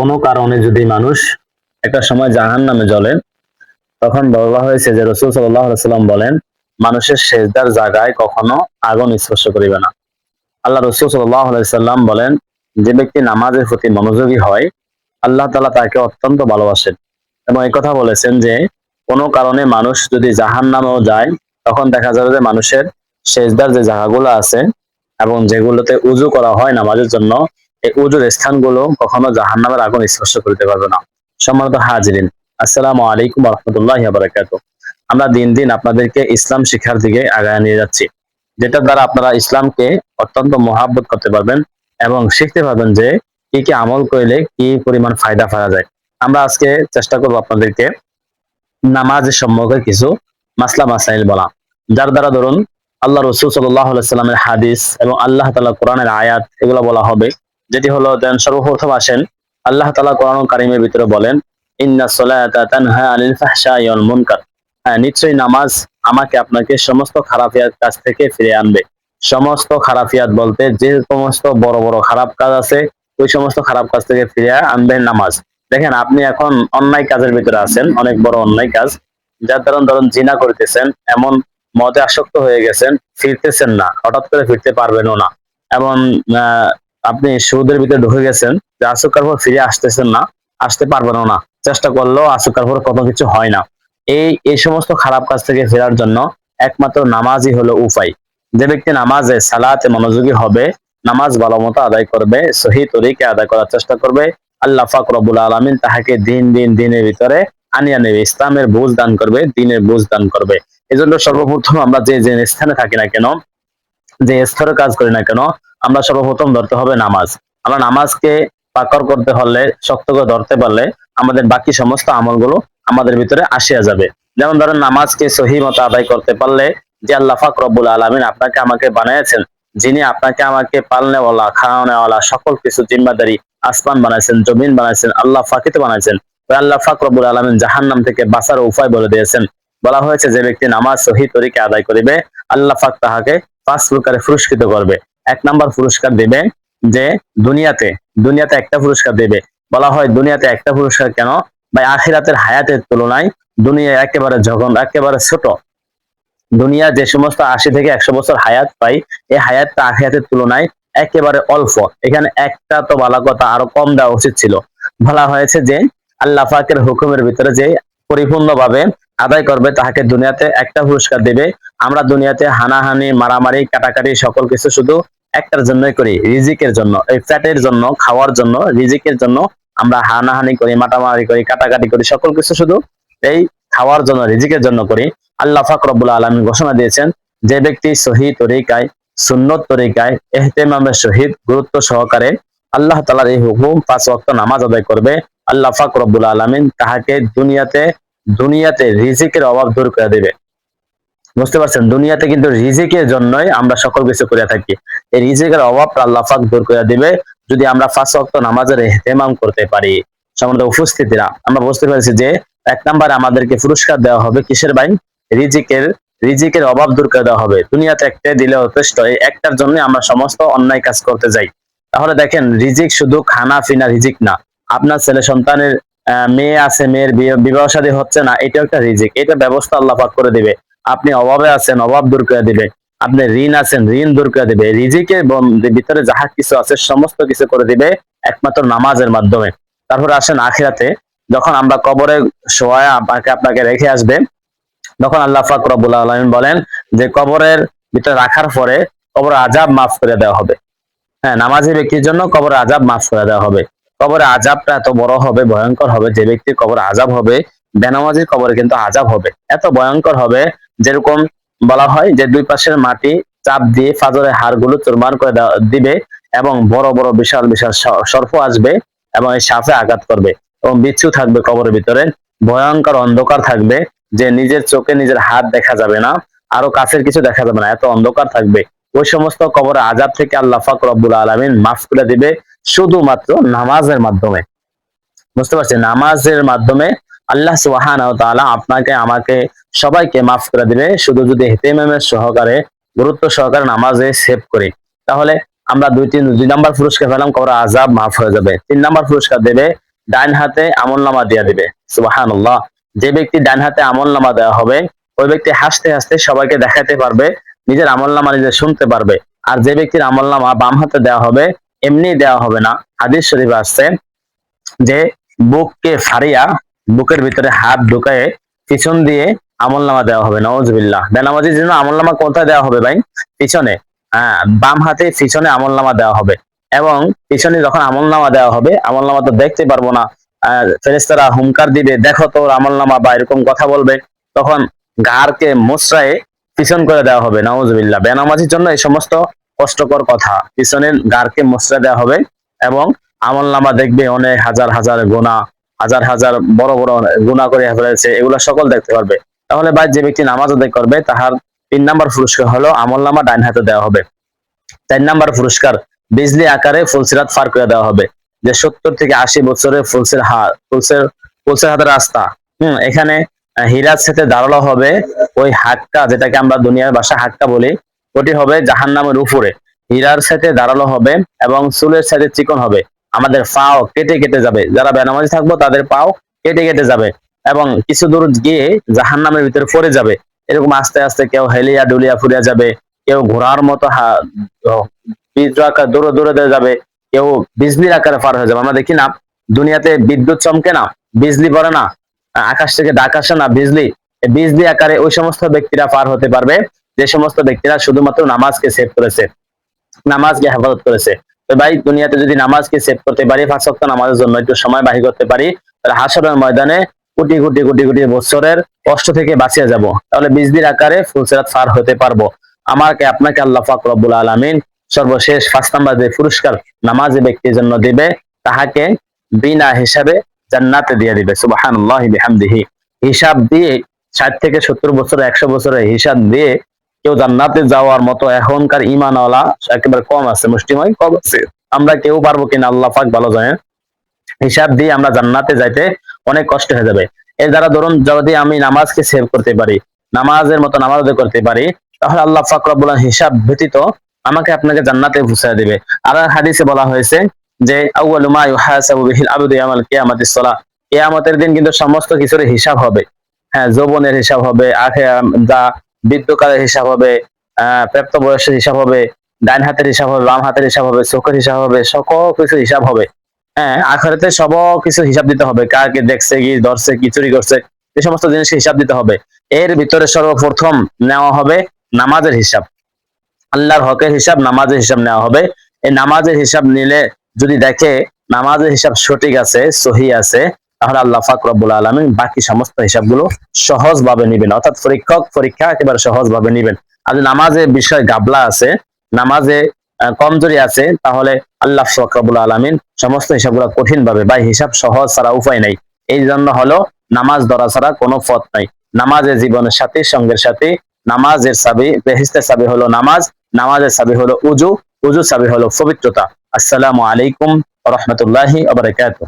কোনো কারণে যদি মানুষ একটা সময় জাহান নামে জ্বলে, তখন বলা হয়েছে যে রসুল সাল্লাম বলেন, মানুষের শেষদার জায়গায় কখনো আগুন স্পর্শ করিবে না। আল্লাহ রসুল সাল্লাম বলেন, যে ব্যক্তি নামাজের প্রতি মনোযোগী হয়, আল্লাহ তালা তাকে অত্যন্ত ভালোবাসেন এবং এই কথা বলেছেন যে, কোনো কারণে মানুষ যদি জাহান নামেও যায়, তখন দেখা যাবে যে মানুষের শেষদার যে জায়গাগুলো আছে এবং যেগুলোতে উজু করা হয় নামাজের জন্য এই উজুর স্থানগুলো কখনো জাহান নামের আগুন স্পর্শ করতে পারবে না। সম্মানিত হাজিরিন, আসসালামু আলাইকুম রহমতুল্লাহ বারাকাত আমরা দিন দিন আপনাদেরকে ইসলাম শিক্ষার দিকে আগায় নিয়ে যাচ্ছি, যেটার দ্বারা আপনারা ইসলামকে অত্যন্ত মহাব্বত করতে পারবেন এবং শিখতে পারবেন যে কি কি আমল করলে কি পরিমাণ ফায়দা পাওয়া যায়। আমরা আজকে চেষ্টা করব আপনাদেরকে নামাজের সম্পর্কে কিছু মাসলা মাসাইল বলা, যার দ্বারা ধরুন আল্লাহ রসুল সাল্লাহ সাল্লামের হাদিস এবং আল্লাহ তালা কোরআনের আয়াত এগুলো বলা হবে। যেটি হলো, দেন সর্বপ্রথম আসেন, আল্লাহ তালা কোরআন কারিমের ভিতরে বলেন, ইন্না হ্যাঁ নিশ্চয়ই নামাজ আমাকে আপনাকে সমস্ত খারাপিয়াত থেকে ফিরে আনবে। সমস্ত খারাপিয়াত বলতে যে সমস্ত বড় বড় খারাপ কাজ আছে, ওই সমস্ত খারাপ কাজ থেকে ফিরে আনবে নামাজ। দেখেন, আপনি এখন অন্যায় কাজের ভিতরে আছেন, অনেক বড় অন্যায় কাজ। যার ধরুন ধরুন, জিনা করতেছেন, এমন মদে আসক্ত হয়ে গেছেন, ফিরতেছেন না, হঠাৎ করে ফিরতে পারবেনও না। এমন আপনি সুদের ভিতরে ঢুকে গেছেন যে আসুকার পর ফিরে আসতেছেন না, আসতে পারবেনও না। চেষ্টা করলেও আসুকার পর কত কিছু হয় না। এই এই সমস্ত খারাপ কাজ থেকে ফেরার জন্য একমাত্র নামাজই হলো উপায়। যে ব্যক্তি নামাজে সালাতে মনোযোগী হবে, নামাজ ভালো মতো আদায় করবে, সহি তরিকে আদায় করার চেষ্টা করবে, আল্লাহ ফাক রবুল আলমিন তাহাকে দিন দিন, দিনের ভিতরে আনিয়া নেবে, ইসলামের বুঝ দান করবে, দিনের বুঝ দান করবে। এই জন্য সর্বপ্রথম আমরা যে যে স্থানে থাকি না কেন যে স্তরে কাজ করি না কেন, আমরা সর্বপ্রথম ধরতে হবে নামাজ। আমরা নামাজকে পাকর করতে হলে শক্ত করে ধরতে পারলে আমাদের বাকি সমস্ত আমলগুলো আমাদের ভিতরে আসিয়া যাবে। যেমন ধরেন নামাজকে সহি মতো আদায় করতে পারলে যে আল্লাহ ফাক রব্বুল আলমিন আপনাকে আমাকে বানিয়েছেন, যিনি আপনাকে আমাকে পালনেওয়ালা, খাওয়ানেওয়ালা, সকল কিছু জিম্মাদারি, আসমান বানাইছেন, জমিন বানাইছেন, আল্লাহ ফাকিতে বানাইছেন আল্লাহ ফাক রব্বুল আলমিন জাহান্নাম থেকে বাঁচার উপায় বলে দিয়েছেন। বলা হয়েছে যে ব্যক্তি নামাজ সহি তরিকে আদায় করিবে, আল্লাহ ফাক তাহাকে পাঁচ প্রকারে পুরস্কৃত করবে। এক নাম্বার পুরস্কার দিবে যে দুনিয়াতে দুনিয়াতে একটা পুরস্কার দেবে। বলা হয় দুনিয়াতে একটা পুরস্কার কেন? বা আখিরাতের হায়াতের তুলনায় দুনিয়া একেবারে যখন একেবারে ছোট। দুনিয়া যে সমস্ত আশি থেকে একশো বছর হায়াত পাই এই হায়াতটা আখিরাতের তুলনায় একেবারে অল্প। এখানে একটা তো বলা কথা আরও কম দেওয়া উচিত ছিল। বলা হয়েছে যে আল্লাহ পাকের হুকুমের ভিতরে যে পরিপূর্ণভাবে আদায় করবে, তাহাকে দুনিয়াতে একটা পুরস্কার দেবে। আমরা দুনিয়াতে হানাহানি, মারামারি, কাটাকাটি সকল কিছু শুধু একটার জন্যই করি, রিজিকের জন্য এই ফ্যাটের জন্য, খাওয়ার জন্য, রিজিকের জন্য আমরা হানাহানি করি মাটামারি করি, কাটাকাটি করি, সকল কিছু শুধু এই খাওয়ার জন্য, রিজিকের জন্য করি। আল্লাহ ফাকরবুল আলমী ঘোষণা দিয়েছেন, যে ব্যক্তি সহি তরিকায়, সুন্নত তরিকায়, এহতেমামের সহিত গুরুত্ব সহকারে আল্লাহ তালার এই হুকুম পাঁচ ওয়াক্ত নামাজ আদায় করবে। আল্লাহ ফাক রব্বুল আলমিন তাহাকে দুনিয়াতে দুনিয়াতে রিজিকের অভাব দূর করে দেবে। বুঝতে পারছেন? দুনিয়াতে কিন্তু রিজিকের জন্যই আমরা সকল কিছু করে থাকি। এই রিজিকের অভাবটা আল্লাহ পাক দূর করে দিবে যদি আমরা পাঁচ ওয়াক্ত নামাজের এহতেমাম করতে পারি। সম্বন্ধে উপস্থিতিরা, আমরা বুঝতে পেরেছি যে এক নাম্বারে আমাদেরকে পুরস্কার দেওয়া হবে কিসের বাইন? রিজিকের রিজিকের অভাব দূর করে দেওয়া হবে। দুনিয়াতে একটা দিলে যথেষ্ট, এই একটার জন্য আমরা সমস্ত অন্যায় কাজ করতে যাই তাহলে দেখেন, রিজিক শুধু খানা ফিনা রিজিক না। আপনার ছেলে সন্তানের মেয়ে আছে, মেয়ের বিবাহ শাদী হচ্ছে না এটা একটা রিজিক। এটা ব্যবস্থা আল্লাহ পাক করে দিবে। আপনি অভাবে আছেন, অভাব দূর করে দিবে। আপনি ঋণ আছেন, ঋণ দূর করে দিবে। রিজিকের ভিতরে যাহা কিছু আছে, সমস্ত কিছু করে দিবে একমাত্র নামাজের মাধ্যমে। তারপর আসেন আখিরাতে, যখন আমরা কবরে শোয়া আপনাকে আপনাকে রেখে আসবে, তখন আল্লাহ পাক রব্বুল আলামিন বলেন যে, কবরের ভিতরে রাখার পরে কবর আজাব মাফ করে দেওয়া হবে। হ্যাঁ নামাজি ব্যক্তির জন্য কবর আজাব মাফ করে দেওয়া হবে। কবরে আজাবটা এত বড় হবে, ভয়ঙ্কর হবে, যে ব্যক্তির কবর আজাব হবে, বেনামাজির কবরে কিন্তু আজাব হবে। এত ভয়ঙ্কর হবে, যেরকম বলা হয় যে দুই পাশের মাটি চাপ দিয়ে ফাজরের হাড়গুলো চুরমার করে দিবে এবং বড় বড়, বিশাল বিশাল সর্প আসবে এবং এই সাপে আঘাত করবে এবং বিচ্ছু থাকবে কবরের ভিতরে। ভয়ঙ্কর অন্ধকার থাকবে, যে নিজের চোখে নিজের হাত দেখা যাবে না, আরও কাছের কিছু দেখা যাবে না, এত অন্ধকার থাকবে। ওই সমস্ত কবরে আজাব থেকে আল্লাহ ফাক রব্বুল আলমিন মাফ করে দিবে। শুধুমাত্র নামাজের মাধ্যমে। বুঝতে পারছি নামাজের মাধ্যমে আল্লাহ সুবাহান আপনাকে, আমাকে, সবাইকে মাফ করে দিবে। শুধু যদি হেতেমেমের সহকারে, গুরুত্ব সহকারে নামাজে সেভ করি, তাহলে আমরা দুই তিন, দুই নাম্বার পুরস্কার পেলাম, কবর আজাব মাফ হয়ে যাবে। তিন নাম্বার পুরস্কার দেবে, ডান হাতে আমল নামা দিয়ে দিবে। সুবাহান্লাহ যে ব্যক্তি ডান হাতে আমল নামা দেওয়া হবে, ওই ব্যক্তি হাসতে হাসতে সবাইকে দেখাতে পারবে, নিজের আমল নামা নিজে শুনতে পারবে। আর যে ব্যক্তির আমল নামা বাম হাতে দেওয়া হবে এমনি দেওয়া হবে না। হাদিস শরীফ আসছে যে, বুককে ফাড়িয়া, বুকের ভিতরে হাত ঢুকায়ে পিছন দিয়ে আমল নামা দেওয়া হবে, নওয়াজবিল্লাহ। বেনামাজির জন্য আমল নামা কোথায় দেওয়া হবে ভাই? পিছনে। হ্যাঁ বাম হাতে পিছনে আমল নামা দেওয়া হবে। এবং পিছনে যখন আমল নামা দেওয়া হবে আমল নামা তো দেখতে পারব না। ফেরেস্তারা হুমকার দিবে, দেখো তোর আমল নামা বা এরকম কথা বলবে। তখন গারকে মোসরায়ে পিছন করে দেওয়া হবে, নওয়াজবিল্লাহ। বেনামাজির জন্য এই সমস্ত কষ্টকর কথা। পিছনের গারকে মোসরা দেওয়া হবে এবং আমল নামা দেখবে অনেক হাজার হাজার গোনা হাজার হাজার বড় বড় গুণা করে ফেলেছে, এগুলো সকল দেখতে পারবে। তাহলে ভাই, যে ব্যক্তি নামাজ আদায় করবে, তাহার তিন নাম্বার পুরস্কার হলো আমল নামা ডাইন হাতে দেওয়া হবে। চার নাম্বার পুরস্কার, বিজলি আকারে ফুলসিরাত ফার করে দেওয়া হবে। যে সত্তর থেকে আশি বছরের ফুলসের হাত ফুলসের ফুলসের হাতের রাস্তা, হম, এখানে হিরাজ সাথে দাঁড়াল হবে ওই হাক্কা, যেটাকে আমরা দুনিয়ার বাসা হাক্কা বলি। ওটি হবে জাহান নামের উপরে। হীরার সাথে দাঁড়াল হবে এবং চুলের সাথে চিকন হবে। আমাদের পাও কেটে কেটে যাবে। যারা বেনামাজি থাকব, তাদের পাও কেটে কেটে যাবে এবং কিছু দূর গিয়ে জাহান নামের ভিতরে পড়ে যাবে। এরকম আস্তে আস্তে কেউ হেলিয়া ডুলিয়া ফুরিয়া যাবে, কেউ ঘোড়ার মতো দূরে দূরে যাবে, কেউ বিজলির আকারে পার হয়ে যাবে। আমরা দেখি না, দুনিয়াতে বিদ্যুৎ চমকে না, বিজলি পড়ে না আকাশ থেকে ডাক আসে না, বিজলি বিজলি আকারে ওই সমস্ত ব্যক্তিরা পার হতে পারবে। যে সমস্ত ব্যক্তিরা শুধুমাত্র নামাজকে সেভ করেছে, নামাজকে হেফাজত করেছে। তো ভাই, দুনিয়াতে যদি নামাজকে সেভ করতে পারি সপ্তাহ নামাজের জন্য একটু সময় বাহির করতে পারি, তাহলে হাসরের ময়দানে কোটি কোটি কোটি কোটি বছরের কষ্ট থেকে বাঁচিয়ে যাব। তাহলে বিজলির আকারে ফুলসেরাত ফার হতে পারব। আমাকে, আপনাকে আল্লাহ ফাক রব্বুল আলমিন সর্বশেষ পাঁচ নাম্বার যে পুরস্কার নামাজি ব্যক্তির জন্য দিবে, তাহাকে বিনা হিসাবে জান্নাতে দিয়ে দিবে। সুবাহান হিসাব দিয়ে ষাট থেকে সত্তর বছর, একশো বছরের হিসাব দিয়ে কেউ জান্নাতে যাওয়ার মতো এখনকার ইমানওয়ালা একেবারে কম আছে মুষ্টিময় কম আছে। আমরা কেউ পারব কিনা, আল্লাহ পাক ভালো জানেন হিসাব দিয়ে আমরা জান্নাতে যাইতে অনেক কষ্ট হয়ে যাবে। এর দ্বারা ধরুন, যদি আমি নামাজকে সেভ করতে পারি, নামাজের মতো নামাজ করতে পারি, তাহলে আল্লাহ পাক রব্বুল হিসাব ব্যতীত আমাকে আপনাকে জান্নাতে পৌঁছে দিবে। আর হাদিসে বলা হয়েছে যে কিয়ামতের দিন কিন্তু সমস্ত কিছুর হিসাব হবে। হ্যাঁ যৌবনের হিসাব হবে আখে যা বৃদ্ধকালের হিসাব হবে প্রাপ্ত বয়সের হিসাব হবে ডাইন হাতের হিসাব হবে, বাম হাতের হিসাব হবে, চোখের হিসাব হবে, সকল কিছু হিসাব হবে। হ্যাঁ আখেরাতে সব কিছু হিসাব দিতে হবে। কাকে দেখছে, কি ধরছে, কি চুরি করছে, এই সমস্ত জিনিসের হিসাব দিতে হবে। এর ভিতরে সর্বপ্রথম নেওয়া হবে নামাজের হিসাব। আল্লাহর হকের হিসাব নামাজের হিসাব নেওয়া হবে। এই নামাজের হিসাব নিলে যদি দেখে, নামাজের হিসাব সঠিক আছে, সহি আছে তাহলে আল্লাহ ফাকরবুল আলমিন বাকি সমস্ত হিসাবগুলো সহজ ভাবে নিবেন। অর্থাৎ পরীক্ষক, পরীক্ষা একেবারে সহজ ভাবে নিবেন। আর নামাজের বিষয় গাবলা আছে, নামাজে কমজোরি আছে, তাহলে আল্লাহ ফকরাবুল আলমিন সমস্ত হিসাবগুলো কঠিন ভাবে বা হিসাব সহজ ছাড়া উপায় নাই। এই জন্য হলো নামাজ ধরা ছাড়া কোনো পথ নাই। নামাজের জীবনের সাথে, সঙ্গের সাথে, নামাজের সাবি, বেহিস্তের সাবি হলো নামাজ, নামাজের সাবি হলো উজু উজু সাবি হলো পবিত্রতা। আসসালামু আলাইকুম রহমতুল্লাহি আবরাকাতুহ